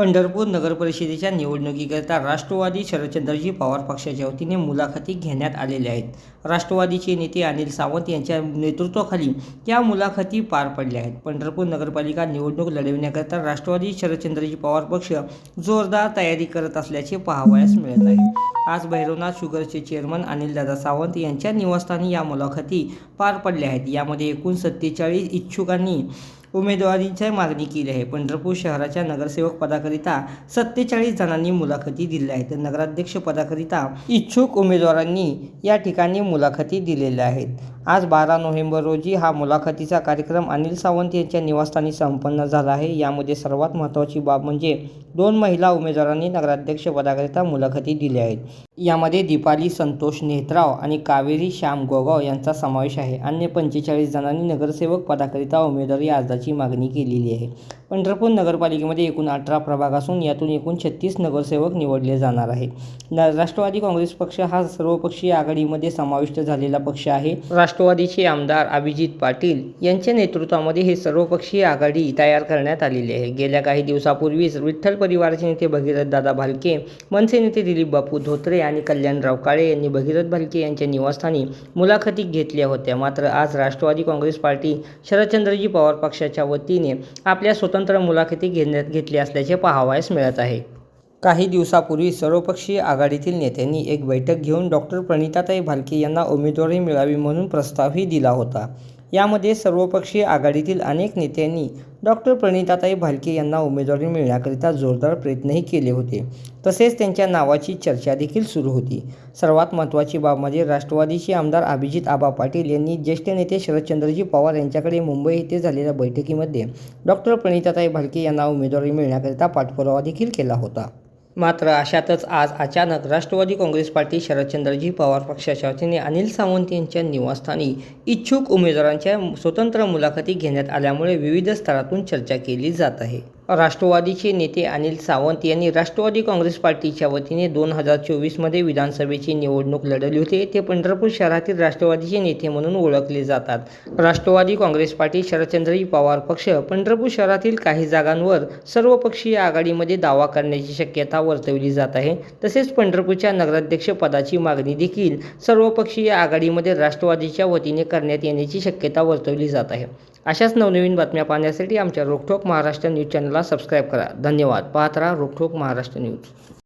पंढरपूर नगरपरिषदेच्या निवडणुकीकरिता राष्ट्रवादी शरदचंद्रजी पवार पक्षाच्या वतीने मुलाखती घेण्यात आलेल्या आहेत. राष्ट्रवादीचे नेते अनिल सावंत यांच्या नेतृत्वाखाली या मुलाखती पार पडल्या आहेत. पंढरपूर नगरपालिका निवडणूक लढविण्याकरिता राष्ट्रवादी शरदचंद्रजी पवार पक्ष जोरदार तयारी करत असल्याचे पाहावयास मिळत आहे. आज भैरवनाथ शुगरचे चेअरमन अनिलदादा सावंत यांच्या निवासस्थानी या मुलाखती पार पडल्या आहेत. यामध्ये एकूण सत्तेचाळीस इच्छुकांनी उमेदवारीच्या मागणी केली आहे. पंढरपूर शहराच्या नगरसेवक पदाकरिता सत्तेचाळीस जणांनी मुलाखती दिल्या आहेत. तर नगराध्यक्ष पदाकरिता इच्छुक उमेदवारांनी या ठिकाणी मुलाखती दिलेल्या आहेत. आज बारा नोव्हेंबर रोजी हा मुलाखतीचा कार्यक्रम अनिल सावंत यांच्या निवासस्थानी संपन्न झाला आहे. यामध्ये सर्वात महत्त्वाची बाब म्हणजे दोन महिला उमेदवारांनी नगराध्यक्ष पदाकरिता मुलाखती दिल्या आहेत. यामध्ये दीपाली संतोष नेत्राव आणि कावेरी श्याम गोगाव यांचा समावेश आहे. अन्य पंचेचाळीस जणांनी नगरसेवक पदाकरिता उमेदवारी अर्जाची मागणी केलेली आहे. पंढरपूर नगरपालिकेमध्ये एकूण अठरा प्रभाग असून यातून एकूण छत्तीस नगरसेवक निवडले जाणार आहे न राष्ट्रवादी काँग्रेस पक्ष हा सर्वपक्षीय आघाडीमध्ये समाविष्ट झालेला पक्ष आहे. राष्ट्रवादीचे आमदार अभिजित पाटील यांच्या नेतृत्वामध्ये हे सर्वपक्षीय आघाडी तयार करण्यात आलेली आहे. गेल्या काही दिवसापूर्वीच विठ्ठल परिवाराचे नेते भगीरथ दादा भालके मनसे नेते दिलीप बापू धोत्रे आणि कल्याणराव काळे यांनी भगीरथ भालके यांच्या निवासस्थानी मुलाखती घेतल्या होत्या. मात्र आज राष्ट्रवादी काँग्रेस पार्टी शरदचंद्रजी पवार पक्षाच्या वतीने आपल्या स्वतंत्र मुलाखती घेण्यात घेतली असल्याचे पाहावयास मिळत आहे. काही दिवसापूर्वी सर्वपक्षीय आघाडीतील नेत्यांनी एक बैठक घेऊन डॉक्टर प्रणिताताई भालके यांना उमेदवारी मिळावी म्हणून प्रस्तावही दिला होता. यामध्ये सर्वपक्षीय आघाडीतील अनेक नेत्यांनी डॉक्टर प्रणिताताई भालके यांना उमेदवारी मिळण्याकरिता जोरदार प्रयत्नही केले होते. तसेच त्यांच्या नावाची चर्चा देखील सुरू होती. सर्वात महत्त्वाची बाब म्हणजे राष्ट्रवादीचे आमदार अभिजित आबा पाटील यांनी ज्येष्ठ नेते शरदचंद्रजी पवार यांच्याकडे मुंबई येथे झालेल्या बैठकीमध्ये डॉक्टर प्रणिताताई भालके यांना उमेदवारी मिळण्याकरिता पाठपुरावा देखील केला होता. मात्र अशातच आज अचानक राष्ट्रवादी काँग्रेस पार्टी शरदचंद्रजी पवार पक्षाच्या वतीने अनिल सावंत यांच्या निवासस्थानी इच्छुक उमेदवारांच्या स्वतंत्र मुलाखती घेण्यात आल्यामुळे विविध स्तरातून चर्चा केली जात आहे. राष्ट्रवादीचे नेते अनिल सावंत यांनी राष्ट्रवादी काँग्रेस पार्टीच्या वतीने दोन हजार चोवीसमध्ये विधानसभेची निवडणूक लढवली होती. ते पंढरपूर शहरातील राष्ट्रवादीचे नेते म्हणून ओळखले जातात. राष्ट्रवादी काँग्रेस पार्टी शरदचंद्रजी पवार पक्ष पंढरपूर शहरातील काही जागांवर सर्वपक्षीय आघाडीमध्ये दावा करण्याची शक्यता वर्तवली जात आहे. तसेच पंढरपूरच्या नगराध्यक्ष पदाची मागणी देखील सर्वपक्षीय आघाडीमध्ये राष्ट्रवादीच्या वतीने करण्यात येण्याची शक्यता वर्तवली जात आहे. अशाच नवनवीन बातम्या पाहण्यासाठी आमच्या रोखोक महाराष्ट्र न्यूज चॅनलला सबस्क्राईब करा. धन्यवाद. पाहत राहा रोखोक महाराष्ट्र न्यूज.